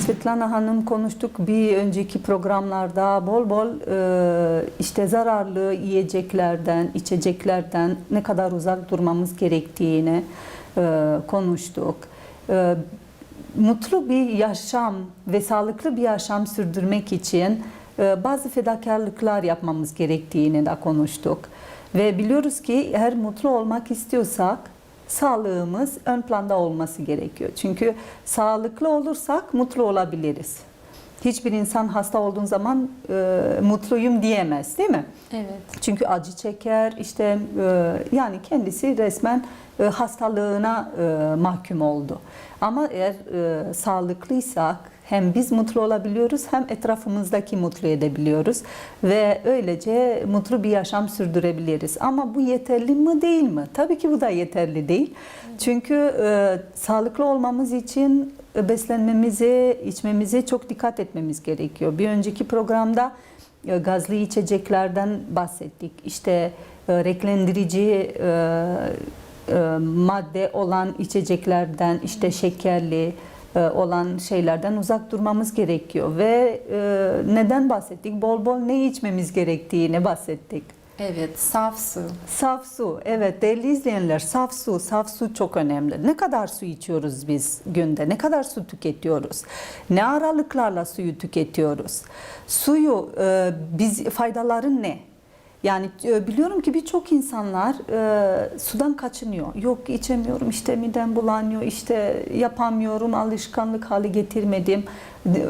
Svetlana Hanım konuştuk bir önceki programlarda bol bol e, işte zararlı yiyeceklerden, içeceklerden ne kadar uzak durmamız gerektiğini e, konuştuk. E, mutlu bir yaşam ve sağlıklı bir yaşam sürdürmek için bazı fedakarlıklar yapmamız gerektiğini de konuştuk. Ve biliyoruz ki eğer mutlu olmak istiyorsak sağlığımız ön planda olması gerekiyor. Çünkü sağlıklı olursak mutlu olabiliriz. Hiçbir insan hasta olduğun zaman e, mutluyum diyemez değil mi? Evet. Çünkü acı çeker işte e, yani kendisi resmen e, hastalığına e, mahkum oldu. Ama eğer e, sağlıklıysak hem biz mutlu olabiliyoruz hem etrafımızdaki mutlu edebiliyoruz ve öylece mutlu bir yaşam sürdürebiliriz. Ama bu yeterli mi değil mi? Tabii ki bu da yeterli değil. Çünkü e, sağlıklı olmamız için beslenmemize, içmemize çok dikkat etmemiz gerekiyor. Bir önceki programda e, gazlı içeceklerden bahsettik. İşte e, renklendirici e, e, madde olan içeceklerden, işte şekerli olan şeylerden uzak durmamız gerekiyor. Ve e, neden bahsettik? Bol bol ne içmemiz gerektiğini bahsettik. Evet, saf su. Saf su, evet değerli izleyenler saf su, saf su çok önemli. Ne kadar su içiyoruz biz günde, ne kadar su tüketiyoruz, ne aralıklarla suyu tüketiyoruz, suyu e, biz faydaları ne? Yani e, biliyorum ki birçok insanlar e, sudan kaçınıyor. Yok içemiyorum, işte midem bulanıyor, işte yapamıyorum, alışkanlık hali getirmedim.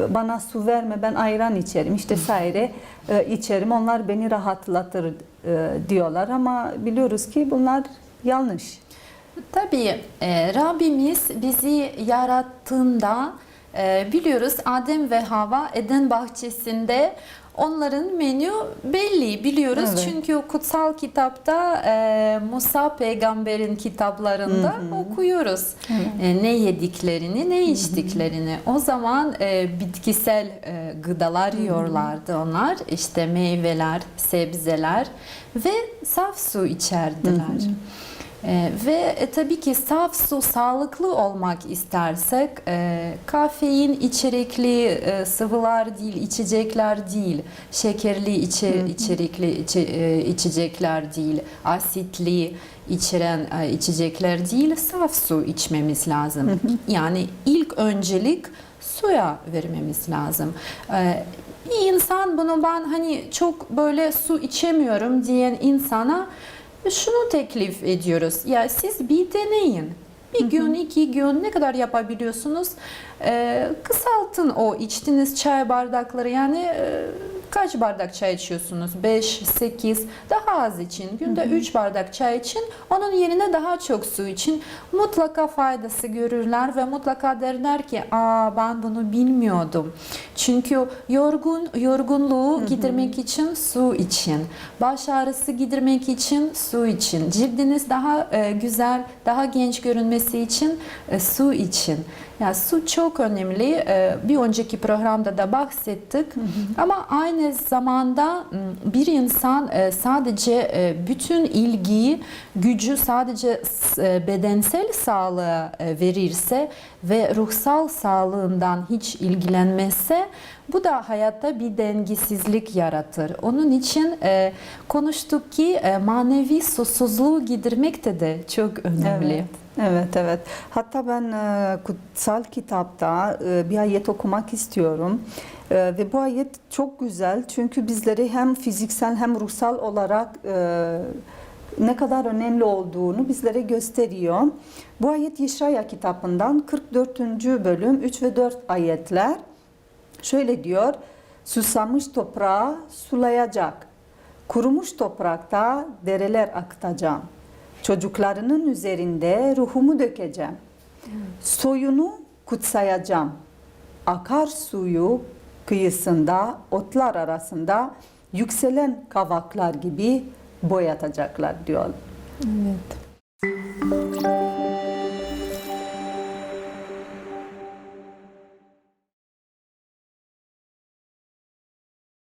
Bana su verme, ben ayran içerim, işte saire e, içerim. Onlar beni rahatlatır e, diyorlar ama biliyoruz ki bunlar yanlış. Tabii e, Rabbimiz bizi yarattığında e, biliyoruz Adem ve Hava Eden bahçesinde onların menü belli biliyoruz. Evet. Çünkü kutsal kitapta e, Musa peygamberin kitaplarında okuyoruz. E, ne yediklerini, ne içtiklerini. O zaman e, bitkisel e, gıdalar yiyorlardı onlar. İşte meyveler, sebzeler ve saf su içerdiler. Ee, ve e, tabii ki saf su sağlıklı olmak istersek e, kafein içerikli e, sıvılar değil, içecekler değil, şekerli içe, içerikli içe- e, içecekler değil, asitli içeren e, içecekler değil, saf su içmemiz lazım. Yani ilk öncelik suya vermemiz lazım. Ee, bir insan bunu ben hani çok böyle su içemiyorum diyen insana şunu teklif ediyoruz. Ya siz bir deneyin. Bir gün, iki gün ne kadar yapabiliyorsunuz? Ee, kısaltın o içtiğiniz çay bardakları. Yani e, kaç bardak çay içiyorsunuz? 5, 8, daha az için. Günde 3 bardak çay için. Onun yerine daha çok su için. Mutlaka faydası görürler ve mutlaka derler ki aa ben bunu bilmiyordum. Çünkü yorgun yorgunluğu gidermek için su için, baş ağrısı gidermek için su için, cildiniz daha e, güzel, daha genç görünmesi için e, su için. Ya su çok önemli. E, bir önceki programda da bahsettik. Ama aynı zamanda m, bir insan e, sadece e, bütün ilgiyi, gücü sadece bedensel sağlığa verirse ve ruhsal sağlığından hiç ilgilenmezse bu da hayatta bir dengesizlik yaratır. Onun için e, konuştuk ki manevi susuzluğu gidermek de de çok önemli. Evet. Evet, evet. Hatta ben e, kutsal kitapta e, bir ayet okumak istiyorum. E, ve bu ayet çok güzel çünkü bizleri hem fiziksel hem ruhsal olarak ne kadar önemli olduğunu bizlere gösteriyor. Bu ayet Yeşaya kitabından 44. bölüm 3 ve 4 ayetler. Şöyle diyor, susamış toprağı sulayacak, kurumuş toprakta dereler akıtacağım. Çocuklarının üzerinde ruhumu dökeceğim. Soyunu kutsayacağım. Akar suyu kıyısında, otlar arasında yükselen kavaklar gibi boyatacaklar diyor. Evet.